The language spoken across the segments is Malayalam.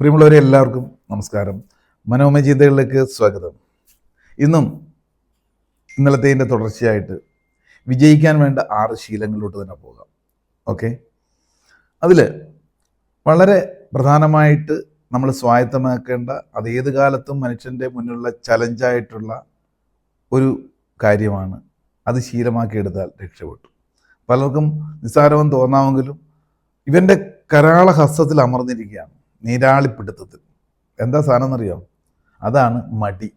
പ്രിയമുള്ളവരെ എല്ലാവർക്കും നമസ്കാരം. മനോമയ ചിന്തകളിലേക്ക് സ്വാഗതം. ഇന്നും ഇന്നലത്തേതിന്റെ തുടർച്ചയായിട്ട് വിജയിക്കാൻ വേണ്ട ആറ് ശീലങ്ങളിലോട്ട് തന്നെ പോകാം. ഓക്കെ? അതിൽ വളരെ പ്രധാനമായിട്ട് നമ്മൾ സ്വായത്തമാക്കേണ്ട അത് ഏത് കാലത്തും മനുഷ്യന്റെ മുന്നിലുള്ള ചലഞ്ചായിട്ടുള്ള ഒരു കാര്യമാണ്. അത് ശീലമാക്കിയെടുത്താൽ രക്ഷപ്പെട്ടു. പലർക്കും നിസ്സാരവും തോന്നാമെങ്കിലും ഇവന്റെ കരാള ഹസ്തത്തിൽ അമർന്നിരിക്കുകയാണ്. നീരാളിപ്പിടുത്തത്തിൽ എന്താ സാധനം എന്നറിയോ അതാണ് മടി.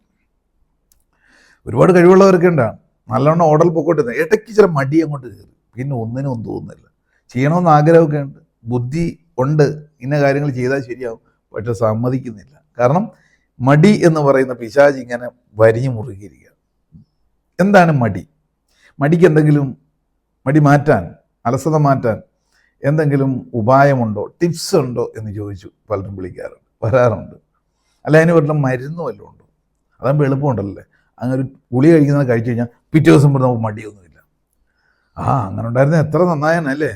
ഒരുപാട് കഴിവുള്ളവരൊക്കെ ഉണ്ടാണ് നല്ലവണ്ണം ഓടൽ പൊക്കോട്ട് ഇടയ്ക്ക് ചില മടി അങ്ങോട്ട് കയറി. പിന്നെ ഒന്നിനും ഒന്നും തോന്നുന്നില്ല. ചെയ്യണമെന്ന് ആഗ്രഹമൊക്കെ ഉണ്ട്. ബുദ്ധി ഉണ്ട്. ഇന്ന കാര്യങ്ങൾ ചെയ്താൽ ശരിയാവും. പക്ഷെ സമ്മതിക്കുന്നില്ല. കാരണം മടി എന്ന് പറയുന്ന പിശാജ് ഇങ്ങനെ വരിഞ്ഞു മുറുകിയിരിക്കുക എന്താണ് മടി? മടിക്ക് എന്തെങ്കിലും മടി മാറ്റാൻ അലസത മാറ്റാൻ എന്തെങ്കിലും ഉപായമുണ്ടോ ടിപ്സ് ഉണ്ടോ എന്ന് ചോദിച്ചു പലരും വിളിക്കാറുണ്ട് വരാറുണ്ട്. അല്ല അതിന് വല്ല മരുന്ന് വല്ലതും ഉണ്ടോ? അതാകുമ്പോൾ എളുപ്പമുണ്ടല്ലേ? അങ്ങനെ ഒരു ഗുളി കഴിക്കുന്നത് കഴിച്ചു കഴിഞ്ഞാൽ പിറ്റേ ദിവസം നമുക്ക് മടിയൊന്നുമില്ല ആ അങ്ങനെ ഉണ്ടായിരുന്ന എത്ര നന്നായനല്ലേ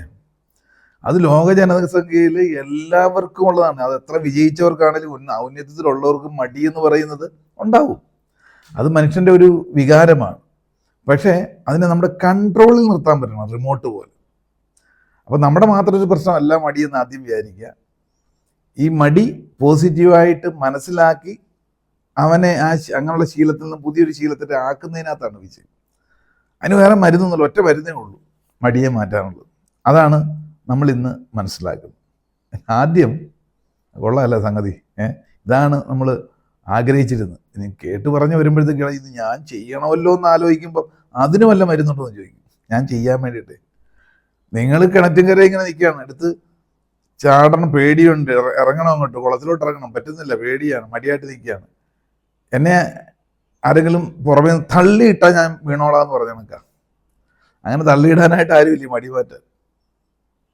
അത് ലോക ജനസംഖ്യയിൽ എല്ലാവർക്കും ഉള്ളതാണ്. അത് എത്ര വിജയിച്ചവർക്കാണെങ്കിലും ഉന്ന ഔന്നത്യത്തിലുള്ളവർക്കും മടി എന്ന് പറയുന്നത് ഉണ്ടാവും. അത് മനുഷ്യന്റെ ഒരു വികാരമാണ്. പക്ഷേ അതിനെ നമ്മുടെ കൺട്രോളിൽ നിർത്താൻ പറ്റണം റിമോട്ട് പോലെ. അപ്പോൾ നമ്മുടെ മാത്രം ഒരു പ്രശ്നമല്ല മടി എന്ന് ആദ്യം വിചാരിക്കുക. ഈ മടി പോസിറ്റീവായിട്ട് മനസ്സിലാക്കി അവനെ ആ അങ്ങനെയുള്ള ശീലത്തിൽ നിന്ന് പുതിയൊരു ശീലത്തിന്റെ ആക്കുന്നതിനകത്താണ് വിജയം. അതിന് വേറെ മരുന്നൊന്നുമില്ല ഒറ്റ മരുന്നേ ഉള്ളൂ മടിയെ മാറ്റാനുള്ളത്. അതാണ് നമ്മൾ ഇന്ന് മനസ്സിലാക്കുന്നത്. ആദ്യം കൊള്ളാമല്ല സംഗതി ഇതാണ് നമ്മൾ ആഗ്രഹിച്ചിരുന്നത്. ഇനി കേട്ട് പറഞ്ഞു വരുമ്പോഴത്തേക്കാണ് ഇത് ഞാൻ ചെയ്യണമല്ലോ എന്ന് ആലോചിക്കുമ്പോൾ അതിന് വല്ല മരുന്നുണ്ടോ എന്ന് ചോദിക്കും. ഞാൻ ചെയ്യാൻ വേണ്ടിയിട്ട്. നിങ്ങൾ കിണറ്റിൻകര ഇങ്ങനെ നിൽക്കുകയാണ് എടുത്ത് ചാടണം പേടിയുണ്ട്. ഇറങ്ങണം അങ്ങോട്ട്. കുളത്തിലോട്ട് ഇറങ്ങണം. പറ്റുന്നില്ല. പേടിയാണ്. മടിയായിട്ട് നിൽക്കുകയാണ് എന്നെ ആരെങ്കിലും പുറമേ തള്ളി തള്ളിയിട്ടാൽ ഞാൻ വീണോളാന്ന് പറഞ്ഞ കണക്കാ. അങ്ങനെ തള്ളിയിടാനായിട്ട് ആരുമില്ല മാറ്റ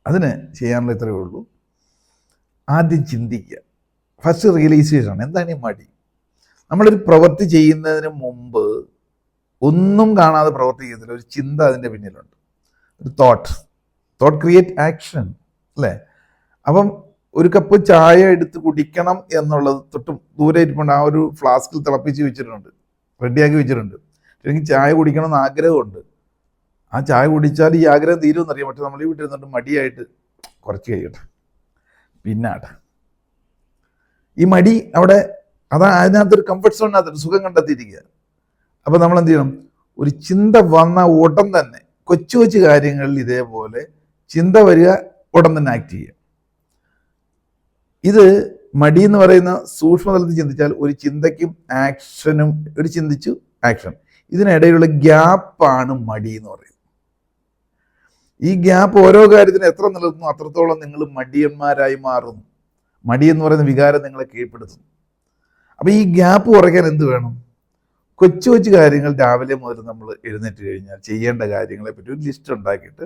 അതിന് ചെയ്യാനുള്ള ഇത്രയേ ഉള്ളൂ. ആദ്യം ചിന്തിക്കുക. ഫസ്റ്റ് റിയലൈസേഷൻ എന്താണ് ഈ മടി? നമ്മളൊരു പ്രവൃത്തി ചെയ്യുന്നതിന് മുമ്പ് ഒന്നും കാണാതെ പ്രവർത്തിക്കത്തില്ല ഒരു ചിന്ത അതിന്റെ പിന്നിലുണ്ട്. ഒരു തോട്ട് തോട്ട് ക്രിയേറ്റ് ആക്ഷൻ അല്ലേ? അപ്പം ഒരു കപ്പ് ചായ എടുത്ത് കുടിക്കണം എന്നുള്ളത് തൊട്ടും ദൂരെ ഇരിപ്പുണ്ട്. ആ ഒരു ഫ്ലാസ്കിൽ തിളപ്പിച്ച് വെച്ചിട്ടുണ്ട്. റെഡിയാക്കി വെച്ചിട്ടുണ്ട്. എനിക്ക് ചായ കുടിക്കണം എന്ന് ആഗ്രഹമുണ്ട്. ആ ചായ കുടിച്ചാൽ ഈ ആഗ്രഹം തീരുമെന്ന് അറിയാം പക്ഷെ നമ്മൾ ഈ വീട്ടിൽ നിന്നിട്ട് മടിയായിട്ട് കുറച്ച് കഴിയട്ടെ. പിന്നാട്ടെ. ഈ മടി അവിടെ അതാ അതിനകത്തൊരു കംഫർട്ട് സോണിനകത്ത് ഒരു സുഖം കണ്ടെത്തിയിരിക്കുക. അപ്പോൾ നമ്മൾ എന്ത് ചെയ്യണം? ഒരു ചിന്ത വന്ന ഉടൻ തന്നെ കൊച്ചു കൊച്ചു കാര്യങ്ങളിൽ ഇതേപോലെ ചിന്ത വരിക ഉടൻ തന്നെ ആക്ട് ചെയ്യുക. ഇത് മടി എന്ന് പറയുന്ന സൂക്ഷ്മതലത്തിൽ ചിന്തിച്ചാൽ ഒരു ചിന്തയ്ക്കും ആക്ഷനും ഒരു ചിന്തിച്ചു ആക്ഷൻ ഇതിനിടയിലുള്ള ഗ്യാപ്പാണ് മടി എന്ന് പറയുന്നത്. ഈ ഗ്യാപ്പ് ഓരോ കാര്യത്തിനും എത്ര നിലനിർത്തുന്നു അത്രത്തോളം നിങ്ങൾ മടിയന്മാരായി മാറുന്നു. മടി എന്ന് പറയുന്ന വികാരം നിങ്ങളെ കീഴ്പ്പെടുത്തുന്നു. അപ്പോൾ ഈ ഗ്യാപ്പ് കുറയ്ക്കാൻ എന്ത് വേണം? കൊച്ചു കൊച്ചു കാര്യങ്ങൾ രാവിലെ മുതൽ നമ്മൾ എഴുന്നേറ്റ് കഴിഞ്ഞാൽ ചെയ്യേണ്ട കാര്യങ്ങളെ പറ്റി ഒരു ലിസ്റ്റ് ഉണ്ടാക്കിയിട്ട്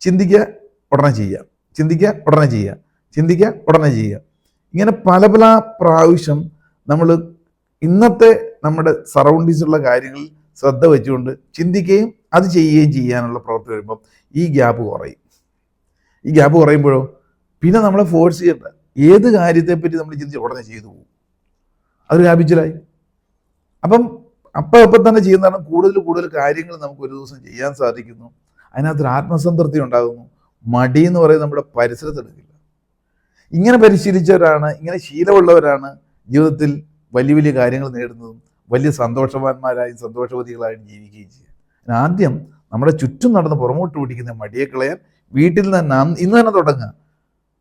ചിന്തിക്കുക ഉടനെ ചെയ്യുക. ചിന്തിക്കുക ഉടനെ ചെയ്യുക. ചിന്തിക്കുക ഉടനെ ചെയ്യുക. ഇങ്ങനെ പല പല പ്രാവശ്യം നമ്മൾ ഇന്നത്തെ നമ്മുടെ സറൗണ്ടിങ്സുള്ള കാര്യങ്ങളിൽ ശ്രദ്ധ വെച്ചുകൊണ്ട് ചിന്തിക്കുകയും അത് ചെയ്യുകയും ചെയ്യാനുള്ള പ്രവൃത്തി വരുമ്പം ഈ ഗ്യാപ്പ് കുറയും. ഈ ഗ്യാപ്പ് കുറയുമ്പോഴോ പിന്നെ നമ്മളെ ഫോഴ്സ് ചെയ്യേണ്ട. ഏത് കാര്യത്തെപ്പറ്റി നമ്മൾ ചിന്തിച്ച് ഉടനെ ചെയ്തു പോകും. അതൊരു ഹാബിച്വലായി അപ്പം അപ്പം അപ്പം തന്നെ ചെയ്യുന്നതാണ് കൂടുതൽ കൂടുതൽ കാര്യങ്ങൾ നമുക്ക് ഒരു ദിവസം ചെയ്യാൻ സാധിക്കുന്നു. അതിനകത്തൊരു ആത്മസംതൃപ്തി ഉണ്ടാകുന്നു. മടി എന്ന് പറയുന്നത് നമ്മുടെ പരിസരത്തെടുക്കില്ല. ഇങ്ങനെ പരിശീലിച്ചവരാണ് ഇങ്ങനെ ശീലമുള്ളവരാണ് ജീവിതത്തിൽ വലിയ വലിയ കാര്യങ്ങൾ നേടുന്നതും വലിയ സന്തോഷവാന്മാരായും സന്തോഷവതികളായും ജീവിക്കുകയും ചെയ്യുക. ആദ്യം നമ്മുടെ ചുറ്റും നടന്ന് പുറമോട്ട് പിടിക്കുന്ന മടിയെ കളയാൻ വീട്ടിൽ നിന്ന് അന്ന് ഇന്ന് തന്നെ തുടങ്ങുക.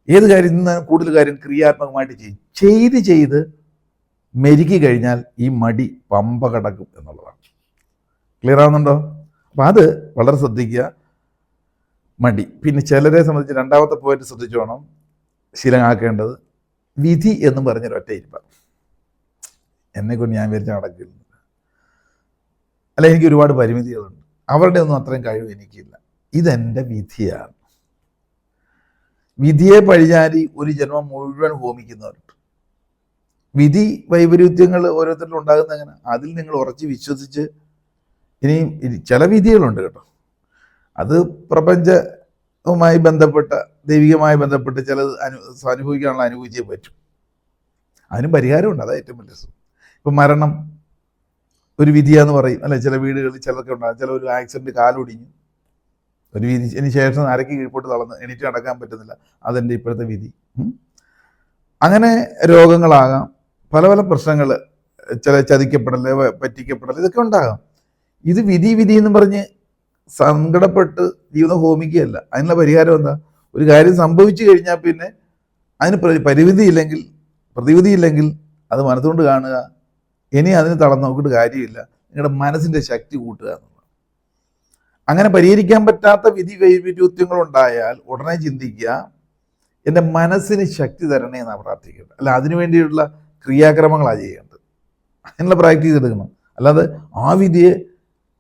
ഏത് കാര്യം ഇന്ന് കൂടുതൽ കാര്യം ക്രിയാത്മകമായിട്ട് ചെയ്യും. ചെയ്ത് ചെയ്ത് മെരുക്കി കഴിഞ്ഞാൽ ഈ മടി പമ്പ കടക്കും എന്നുള്ളതാണ്. ക്ലിയർ ആവുന്നുണ്ടോ? അപ്പം അത് വളരെ ശ്രദ്ധിക്കുക. മടി. പിന്നെ ചിലരെ സംബന്ധിച്ച് രണ്ടാമത്തെ പോയിന്റ് ശ്രദ്ധിച്ചു വേണം ശീലമാക്കേണ്ടത്. വിധി എന്ന് പറഞ്ഞൊരു ഒറ്റ ഇരിപ്പാണ് എന്നെ കൊണ്ട് ഞാൻ വിചാരിച്ച നടക്കില്ല. അല്ല എനിക്ക് ഒരുപാട് പരിമിതികളുണ്ട്. അവരുടെ ഒന്നും അത്രയും കഴിവ് എനിക്കില്ല. ഇതെന്റെ വിധിയാണ്. വിധിയെ പഴിചാരി ഒരു ജന്മം മുഴുവൻ ഹോമിക്കുന്നവരുണ്ട്. വിധി വൈപരീത്യങ്ങൾ ഓരോരുത്തരിലും ഉണ്ടാകുന്ന അങ്ങനെ അതിൽ നിങ്ങൾ ഉറച്ച് വിശ്വസിച്ച് ഇനിയും ഇനി ചില വിധികളുണ്ട് കേട്ടോ. അത് പ്രപഞ്ചവുമായി ബന്ധപ്പെട്ട ദൈവികമായി ബന്ധപ്പെട്ട് ചിലത് അനു അനുഭവിക്കാനുള്ള അനുഭവിച്ചേ പറ്റും. അതിനും പരിഹാരമുണ്ട്. അതാ ഏറ്റവും വലിയ സുഖം. ഇപ്പം മരണം ഒരു വിധിയാന്ന് പറയും. അല്ലെ? ചില വീടുകളിൽ ചിലർക്ക് ഉണ്ടാകും. ചില ഒരു ആക്സിഡന്റ് കാലൊടിഞ്ഞു. ഒരു വിധി വിധിന് ശേഷം അരക്ക് കീഴ്പോട്ട് തളർന്ന് എണീറ്റ് നടക്കാൻ പറ്റുന്നില്ല. അതെന്റെ ഇപ്പോഴത്തെ വിധി. അങ്ങനെ രോഗങ്ങളാകാം. പല പല പ്രശ്നങ്ങൾ ചില ചതിക്കപ്പെടൽ പറ്റിക്കപ്പെടൽ ഇതൊക്കെ ഉണ്ടാകാം. ഇത് വിധി വിധി എന്ന് പറഞ്ഞ് സങ്കടപ്പെട്ട് ജീവിതം ഹോമിക്കുകയല്ല. അതിനുള്ള പരിഹാരം എന്താ? ഒരു കാര്യം സംഭവിച്ചു കഴിഞ്ഞാൽ പിന്നെ അതിന് പ്ര- പരിമിതിയില്ലെങ്കിൽ പ്രതിവിധിയില്ലെങ്കിൽ അത് മനസ്സുകൊണ്ട് കാണുക. ഇനി അതിന് തളർന്ന് നോക്കിയിട്ട് കാര്യമില്ല. നിങ്ങളുടെ മനസ്സിന്റെ ശക്തി കൂട്ടുക എന്നുള്ളത്. അങ്ങനെ പരിഹരിക്കാൻ പറ്റാത്ത വിധി വൈവിധ്യങ്ങൾ ഉടനെ ചിന്തിക്കുക എന്റെ മനസ്സിന് ശക്തി തരണേ എന്നാണ് പ്രാർത്ഥിക്കേണ്ടത്. അല്ല അതിനു വേണ്ടിയിട്ടുള്ള ക്രിയാക്രമങ്ങളാണ് ചെയ്യേണ്ടത്. അതിനുള്ള പ്രാക്ടീസ് എടുക്കണം. അല്ലാതെ ആ വിധിയെ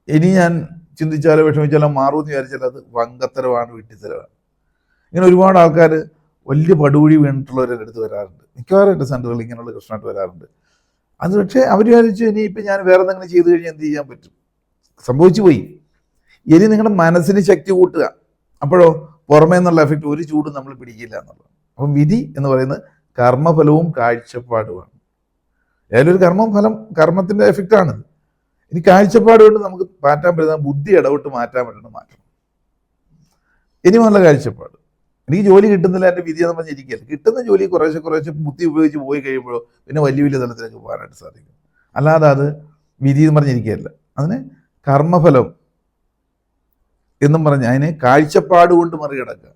ഇനി ഞാൻ ചിന്തിച്ചാലോ വിഷമിച്ചാലോ മാറുമെന്ന് വിചാരിച്ചാൽ അത് വങ്കത്തരമാണ് വിട്ടിത്തരമാണ് ഇങ്ങനെ ഒരുപാട് ആൾക്കാർ വലിയ പടുകുഴി വീണിട്ടുള്ളവരുടെ അടുത്ത് വരാറുണ്ട്. മിക്കവാറും എന്റെ സെന്ററുകൾ ഇങ്ങനെയുള്ള പ്രശ്നമായിട്ട് വരാറുണ്ട്. അത് പക്ഷേ അവർ വിചാരിച്ചു ഇനിയിപ്പോൾ ഞാൻ വേറെ എന്തെങ്കിലും ചെയ്തു കഴിഞ്ഞാൽ എന്ത് ചെയ്യാൻ പറ്റും? സംഭവിച്ചു പോയി. ഇനി നിങ്ങളുടെ മനസ്സിന് ശക്തി കൂട്ടുക. അപ്പോഴോ പുറമേ എന്നുള്ള എഫക്റ്റ് ഒരു ചൂടും നമ്മൾ പിടിക്കില്ല എന്നുള്ളത്. അപ്പം വിധി എന്ന് പറയുന്നത് കർമ്മഫലവും കാഴ്ചപ്പാടുമാണ്. ഏതൊരു ഒരു കർമ്മം ഫലം കർമ്മത്തിന്റെ എഫക്റ്റാണിത് ഇനി കാഴ്ചപ്പാട് കൊണ്ട് നമുക്ക് മാറ്റാൻ പറ്റുന്ന ബുദ്ധി ഇടപെട്ട് മാറ്റാൻ പറ്റുന്ന മാറ്റണം ഇനി നല്ല കാഴ്ചപ്പാട്. എനിക്ക് ജോലി കിട്ടുന്നില്ല എന്റെ വിധി എന്ന് പറഞ്ഞിരിക്കുകയല്ല കിട്ടുന്ന ജോലി കുറേശ്ശെ കുറേശ്ശെ ബുദ്ധി ഉപയോഗിച്ച് പോയി കഴിയുമ്പോഴോ പിന്നെ വലിയ വലിയ തലത്തിലേക്ക് പോകാനായിട്ട് സാധിക്കും. അല്ലാതെ അത് വിധി എന്ന് പറഞ്ഞിരിക്കുകയല്ല അതിന് കർമ്മഫലം എന്നും പറഞ്ഞ് അതിനെ കാഴ്ചപ്പാട് കൊണ്ട് മറികടക്കുക.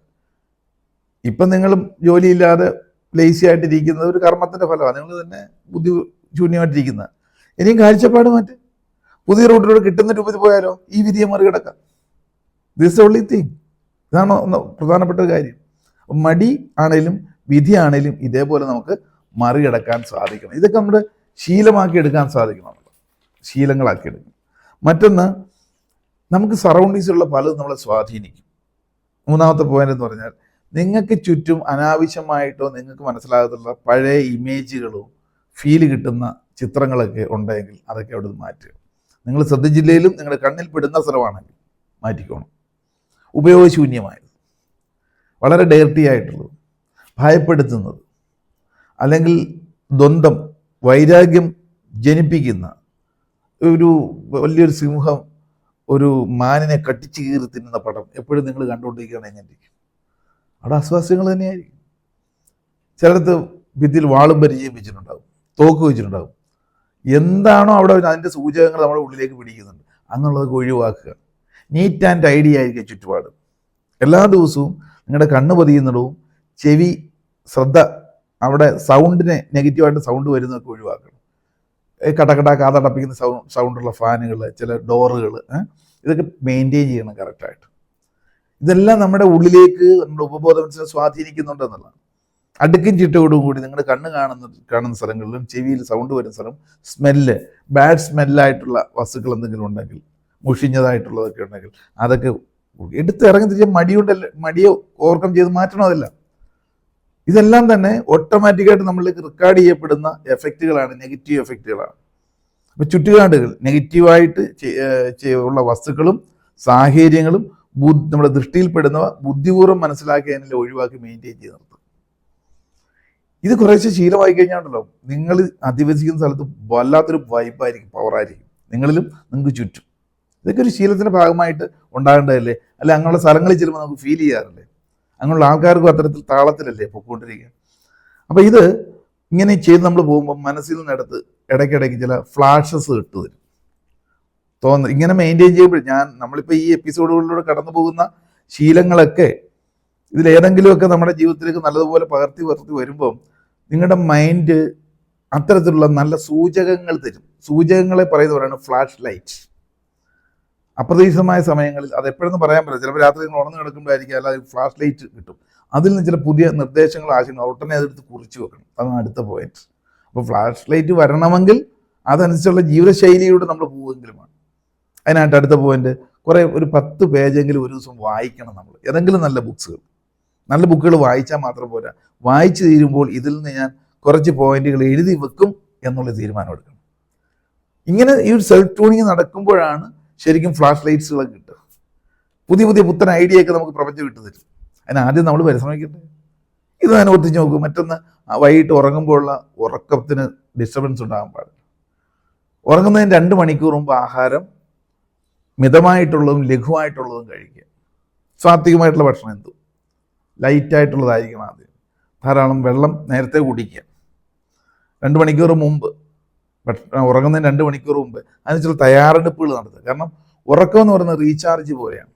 ഇപ്പം നിങ്ങളും ജോലിയില്ലാതെ ലേസി ആയിട്ടിരിക്കുന്നത് ഒരു കർമ്മത്തിന്റെ ഫലമാണ്. നിങ്ങൾ തന്നെ ബുദ്ധി ശൂന്യമായിട്ടിരിക്കുന്ന. ഇനിയും കാഴ്ചപ്പാട് മാറ്റി. പുതിയ റൂട്ടിലൂടെ കിട്ടുന്ന രൂപത്തിൽ പോയാലോ? ഈ വിധിയെ മറികടക്കാം. ദിസ് ഓൺലി തിങ് ഇതാണ് ഒന്ന് പ്രധാനപ്പെട്ട ഒരു കാര്യം. മടി ആണേലും വിധി ആണേലും ഇതേപോലെ നമുക്ക് മറികടക്കാൻ സാധിക്കണം. ഇതൊക്കെ നമ്മുടെ ശീലമാക്കി എടുക്കാൻ സാധിക്കണം ശീലങ്ങളാക്കി എടുക്കണം. മറ്റൊന്ന് നമുക്ക് സറൗണ്ടിങ്സിലുള്ള പലതും നമ്മളെ സ്വാധീനിക്കും. മൂന്നാമത്തെ പോയിന്റ് എന്ന് പറഞ്ഞാൽ നിങ്ങൾക്ക് ചുറ്റും അനാവശ്യമായിട്ടോ നിങ്ങൾക്ക് മനസ്സിലാകത്തുള്ള പഴയ ഇമേജുകളോ ഫീൽ കിട്ടുന്ന ചിത്രങ്ങളൊക്കെ ഉണ്ടെങ്കിൽ അതൊക്കെ അവിടെ നിന്ന് മാറ്റുക. നിങ്ങൾ ശ്രദ്ധിച്ചില്ലെങ്കിലും നിങ്ങളുടെ കണ്ണിൽ പെടുന്ന സ്ഥലമാണെങ്കിൽ മാറ്റിക്കോണം. ഉപയോഗശൂന്യമായത്. വളരെ ഡേർട്ടി ആയിട്ടുള്ളത്. ഭയപ്പെടുത്തുന്നത്. അല്ലെങ്കിൽ ദ്വന്ദ്ം വൈരാഗ്യം ജനിപ്പിക്കുന്ന ഒരു വലിയൊരു സിംഹം ഒരു മാനിനെ കട്ടിച്ച് കീറി തിന്നുന്ന പടം എപ്പോഴും നിങ്ങൾ കണ്ടുകൊണ്ടിരിക്കുകയാണ് എങ്ങനെയിരിക്കും അവിടെ അസ്വാസ്യങ്ങൾ തന്നെയായിരിക്കും. ചിലടത്ത് ഭിത്തിയിൽ വാളും പരിചയം വെച്ചിട്ടുണ്ടാകും. തോക്ക് വെച്ചിട്ടുണ്ടാകും. എന്താണോ അവിടെ അതിന്റെ സൂചകങ്ങൾ നമ്മുടെ ഉള്ളിലേക്ക് പിടിക്കുന്നുണ്ട്. അങ്ങനെയുള്ളതൊക്കെ ഒഴിവാക്കുക. നീറ്റ് ആൻഡ് ഐഡിയ ആയിരിക്കും ചുറ്റുപാട്. എല്ലാ ദിവസവും നിങ്ങളുടെ കണ്ണ് പതിയുന്നിടവും ചെവി ശ്രദ്ധ അവിടെ സൗണ്ടിനെ നെഗറ്റീവായിട്ട് സൗണ്ട് വരുന്നതൊക്കെ ഒഴിവാക്കണം. കടകട കാതടപ്പിക്കുന്ന സൗണ്ട് സൗണ്ടുള്ള ഫാനുകൾ ചില ഡോറുകൾ ഇതൊക്കെ മെയിന്റെയിൻ ചെയ്യണം കറക്റ്റായിട്ട് ഇതെല്ലാം നമ്മുടെ ഉള്ളിലേക്ക് നമ്മുടെ ഉപബോധ മനസ്സിനെ സ്വാധീനിക്കുന്നുണ്ടെന്നുള്ളതാണ് അടുക്കും ചിട്ടയോടും കൂടി നിങ്ങൾ കണ്ണ് കാണുന്ന കാണുന്ന സ്ഥലങ്ങളിലും ചെവിയിൽ സൗണ്ട് വരുന്ന സ്ഥലം സ്മെല്ല് ബാഡ് സ്മെല്ലായിട്ടുള്ള വസ്തുക്കൾ എന്തെങ്കിലും ഉണ്ടെങ്കിൽ മുഷിഞ്ഞതായിട്ടുള്ളതൊക്കെ ഉണ്ടെങ്കിൽ അതൊക്കെ എടുത്ത് ഇറങ്ങി തിരിച്ച് മടിയുണ്ടല്ല മടിയോ ഓവർകം ചെയ്ത് മാറ്റണം അതല്ല. ഇതെല്ലാം തന്നെ ഓട്ടോമാറ്റിക്കായിട്ട് നമ്മളിലേക്ക് റെക്കോർഡ് ചെയ്യപ്പെടുന്ന എഫക്റ്റുകളാണ് നെഗറ്റീവ് എഫക്റ്റുകളാണ് അപ്പോൾ ചുറ്റുകാടുകൾ നെഗറ്റീവായിട്ട് ഉള്ള വസ്തുക്കളും സാഹചര്യങ്ങളും നമ്മുടെ ദൃഷ്ടിയിൽപ്പെടുന്നവ ബുദ്ധിപൂർവം മനസ്സിലാക്കി അതിനെ ഒഴിവാക്കി മെയിന്റെയിൻ ചെയ്ത് നിർത്തും ഇത് കുറേശ്ശെ ശീലമായി കഴിഞ്ഞാണല്ലോ. നിങ്ങൾ അധിവസിക്കുന്ന സ്ഥലത്ത് വല്ലാത്തൊരു വൈബായിരിക്കും പവറായിരിക്കും നിങ്ങളിലും നിങ്ങൾക്ക് ചുറ്റും. ഇതൊക്കെ ഒരു ശീലത്തിന്റെ ഭാഗമായിട്ട് ഉണ്ടാകേണ്ടതല്ലേ? അല്ലെ അങ്ങനെയുള്ള സ്ഥലങ്ങളിൽ ചെല്ലുമ്പോൾ നമുക്ക് ഫീൽ ചെയ്യാറില്ലേ? അങ്ങനെയുള്ള ആൾക്കാർക്കും അത്തരത്തിൽ താളത്തിലല്ലേ പൊക്കോണ്ടിരിക്കുക. അപ്പോൾ ഇത് ഇങ്ങനെ ചെയ്ത് നമ്മൾ പോകുമ്പോൾ മനസ്സിൽ നിന്നെടുത്ത് ഇടയ്ക്കിടയ്ക്ക് ചില ഫ്ലാഷസ് ഇട്ട് തരും. തോന്നുന്നു ഇങ്ങനെ മെയിന്റെയിൻ ചെയ്യുമ്പോൾ ഞാൻ നമ്മളിപ്പോൾ ഈ എപ്പിസോഡുകളിലൂടെ കടന്നു പോകുന്ന ശീലങ്ങളൊക്കെ ഇതിലേതെങ്കിലുമൊക്കെ നമ്മുടെ ജീവിതത്തിലേക്ക് നല്ലതുപോലെ പകർത്തി പകർത്തി വരുമ്പം നിങ്ങളുടെ മൈൻഡ് അത്തരത്തിലുള്ള നല്ല സൂചകങ്ങൾ തരും. സൂചകങ്ങളെ പറയുന്നവരാണ് ഫ്ലാഷ് ലൈറ്റ്. അപ്രതീക്ഷിതമായ സമയങ്ങളിൽ അത് എപ്പോഴെന്ന് പറയാൻ പറ്റില്ല. ചിലപ്പോൾ രാത്രി നിങ്ങൾ ഉണർന്നു കിടക്കുമ്പോഴായിരിക്കും അല്ലാതെ ഫ്ലാഷ് ലൈറ്റ് കിട്ടും. അതിൽ നിന്ന് ചില പുതിയ നിർദ്ദേശങ്ങൾ ആശയങ്ങൾ ഉടനെ അതെടുത്ത് കുറിച്ച് വെക്കണം. അതാണ് അടുത്ത പോയിന്റ് അപ്പോൾ ഫ്ലാഷ് ലൈറ്റ് വരണമെങ്കിൽ അതനുസരിച്ചുള്ള ജീവിതശൈലിയോട് നമ്മൾ പോവുമെങ്കിലുമാണ്. അതിനായിട്ട് അടുത്ത പോയിന്റ് കുറേ ഒരു പത്ത് പേജെങ്കിലും ഒരു ദിവസം വായിക്കണം നമ്മൾ. ഏതെങ്കിലും നല്ല ബുക്സുകൾ. നല്ല ബുക്കുകൾ വായിച്ചാൽ മാത്രം പോരാ. വായിച്ചു തീരുമ്പോൾ ഇതിൽ നിന്ന് ഞാൻ കുറച്ച് പോയിന്റുകൾ എഴുതി വെക്കും എന്നുള്ള തീരുമാനം എടുക്കണം. ഇങ്ങനെ ഈ ഒരു സെൽഫ് ട്യൂണിങ് നടക്കുമ്പോഴാണ് ശരിക്കും ഫ്ലാഷ് ലൈറ്റ്സുകളൊക്കെ കിട്ടുക. പുതിയ പുതിയ പുത്തൻ ഐഡിയ ഒക്കെ നമുക്ക് പ്രപഞ്ചം വിട്ടു തരും. അതിന് ആദ്യം നമ്മൾ പരിശ്രമിക്കട്ടെ. ഇത് ഞാൻ ഒത്തിച്ച് നോക്കും. മറ്റൊന്ന് വൈകിട്ട് ഉറങ്ങുമ്പോഴുള്ള ഉറക്കത്തിന് ഡിസ്റ്റർബൻസ് ഉണ്ടാകാൻ പാടില്ല. ഉറങ്ങുന്നതിന് രണ്ട് മണിക്കൂർ മുമ്പ് ആഹാരം മിതമായിട്ടുള്ളതും ലഘുവായിട്ടുള്ളതും കഴിക്കുക. സാത്വികമായിട്ടുള്ള ഭക്ഷണം എന്തു ലൈറ്റായിട്ടുള്ളതായിരിക്കണം ആദ്യം ധാരാളം വെള്ളം നേരത്തെ കുടിക്കുക. രണ്ട് മണിക്കൂർ മുമ്പ് ഉറങ്ങുന്നതിന് രണ്ട് മണിക്കൂർ മുമ്പ് അതിന് ചില തയ്യാറെടുപ്പുകൾ നടത്തുക. കാരണം ഉറക്കം എന്ന് പറയുന്നത് റീചാർജ് പോലെയാണ്.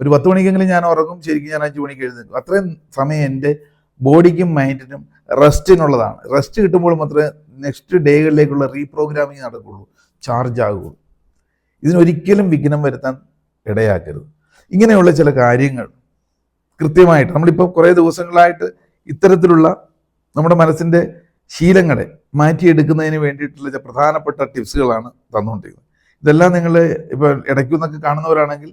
ഒരു പത്ത് മണിക്കെങ്കിലും ഞാൻ ഉറങ്ങും ശരിക്കും ഞാൻ അഞ്ച് മണിക്ക് എഴുന്നേക്കും അത്രയും സമയം എന്റെ ബോഡിക്കും മൈൻഡിനും റെസ്റ്റിനുള്ളതാണ് റെസ്റ്റ് കിട്ടുമ്പോൾ മാത്രമേ നെക്സ്റ്റ് ഡേകളിലേക്കുള്ള റീപ്രോഗ്രാമിങ് നടക്കുകയുള്ളൂ. ചാർജ് ആകുകയുള്ളൂ. ഇതിനൊരിക്കലും വിഘ്നം വരുത്താൻ ഇടയാക്കരുത്. ഇങ്ങനെയുള്ള ചില കാര്യങ്ങൾ കൃത്യമായിട്ട്. നമ്മളിപ്പോൾ കുറേ ദിവസങ്ങളായിട്ട് ഇത്തരത്തിലുള്ള നമ്മുടെ മനസ്സിന്റെ ശീലങ്ങളെ മാറ്റിയെടുക്കുന്നതിന് വേണ്ടിയിട്ടുള്ള പ്രധാനപ്പെട്ട ടിപ്സുകളാണ് തന്നുകൊണ്ടിരിക്കുന്നത് ഇതെല്ലാം നിങ്ങൾ ഇപ്പോൾ ഇടയ്ക്കു നിന്നൊക്കെ കാണുന്നവരാണെങ്കിൽ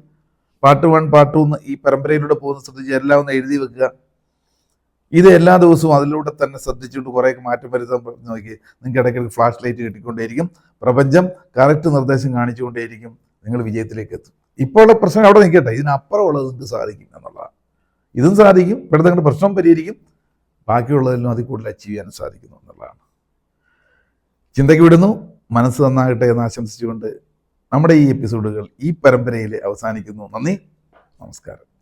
പാർട്ട് വൺ പാർട്ട് ടു ഈ പരമ്പരയിലൂടെ പോകുന്ന ശ്രദ്ധിച്ച് എല്ലാം ഒന്ന് എഴുതി വെക്കുക. ഇത് എല്ലാ ദിവസവും അതിലൂടെ തന്നെ ശ്രദ്ധിച്ചുകൊണ്ട് കുറേ മാറ്റം വരുത്താൻ നോക്കി. നിങ്ങൾക്ക് ഇടയ്ക്കിടയ്ക്ക് ഫ്ലാഷ് ലൈറ്റ് കിട്ടിക്കൊണ്ടേയിരിക്കും. പ്രപഞ്ചം കറക്റ്റ് നിർദ്ദേശം കാണിച്ചുകൊണ്ടേയിരിക്കും. നിങ്ങൾ വിജയത്തിലേക്ക് എത്തും. ഇപ്പോൾ ഉള്ള പ്രശ്നം അവിടെ നിൽക്കട്ടെ. ഇതിനപ്പുറമുള്ളത് നിങ്ങൾക്ക് സാധിക്കും എന്നുള്ളതാണ്. ഇതും സാധിക്കും. ഇവിടെ നിങ്ങളുടെ പ്രശ്നം പരിഹരിക്കും. ബാക്കിയുള്ളതിലും അതിൽ കൂടുതൽ അച്ചീവ് ചെയ്യാൻ സാധിക്കുന്നു എന്നുള്ളതാണ്. ചിന്തയ്ക്ക് വിടുന്നു. മനസ്സ് നന്നാകട്ടെ എന്ന് ആശംസിച്ചുകൊണ്ട് നമ്മുടെ ഈ എപ്പിസോഡുകൾ ഈ പരമ്പരയിൽ അവസാനിക്കുന്നു. നന്ദി. നമസ്കാരം.